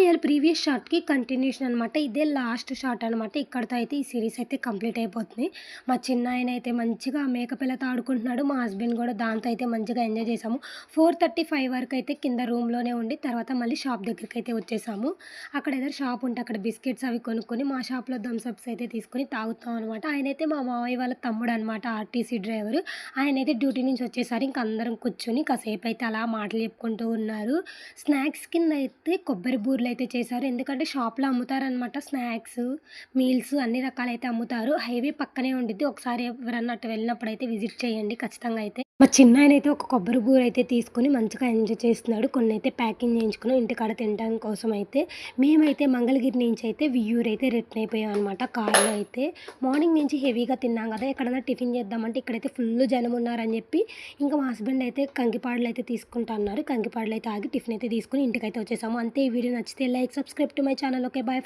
Year previous షార్ట్కి continuation అనమాట. ఇదే last short అనమాట. ఇక్కడితో అయితే ఈ సిరీస్ అయితే కంప్లీట్ అయిపోతుంది. మా చిన్నాయన అయితే మంచిగా మేకపిల్లతో ఆడుకుంటున్నాడు. మా హస్బెండ్ కూడా దాంతో అయితే మంచిగా ఎంజాయ్ చేసాము ఫోర్ వరకు అయితే కింద రూమ్‌లోనే ఉండి తర్వాత మళ్ళీ షాప్ దగ్గరికైతే వచ్చేసాము. అక్కడ ఏదో షాప్ ఉంటే అక్కడ బిస్కెట్స్ అవి కొనుక్కొని మా షాప్‌లో థమ్స్ అప్స్ అయితే తీసుకొని తాగుతాం అనమాట. ఆయనైతే మా మావయ్య వాళ్ళ తమ్ముడనమాట ఆర్టీసీ డ్రైవరు. ఆయనైతే డ్యూటీ నుంచి వచ్చేసరి ఇంక అందరం కూర్చొని కాసేపు అయితే అలా మాటలు చెప్పుకుంటూ ఉన్నారు. స్నాక్స్ కింద అయితే కొబ్బరి అయితే చేశారు. ఎందుకంటే షాప్‌లో అమ్ముతారనమాట స్నాక్స్, మీల్స్ అన్ని రకాలైతే అమ్ముతారు. హైవే పక్కనే ఉండిద్ది. ఒకసారి ఎవరన్నా అటు వెళ్ళినప్పుడైతే విజిట్ చేయండి ఖచ్చితంగా అయితే. మా చిన్నాయనైతే ఒక కొబ్బరి బూరైతే తీసుకొని మంచిగా ఎంజాయ్ చేస్తున్నాడు. కొన్ని అయితే ప్యాకింగ్ చేయించుకుని ఇంటికాడ తినడం కోసం అయితే. మేమైతే మంగళగిరి నుంచి అయితే వియ్యూరు అయితే రిటర్న్ అయిపోయాం అనమాట కార్‌లో అయితే. మార్నింగ్ నుంచి హెవీగా తిన్నాం కదా! ఎక్కడైనా టిఫిన్ చేద్దామంటే ఇక్కడైతే ఫుల్ జనం ఉన్నారని చెప్పి ఇంకా మా హస్బెండ్ అయితే కంకిపాడలు అయితే తీసుకుంటా అన్నారు. అయితే ఆగి టిఫిన్ అయితే తీసుకొని ఇంటికైతే వచ్చేసాము. అంతే ఈ వీడియో నచ్చితే like, subscribe to my channel. Okay. Bye friends.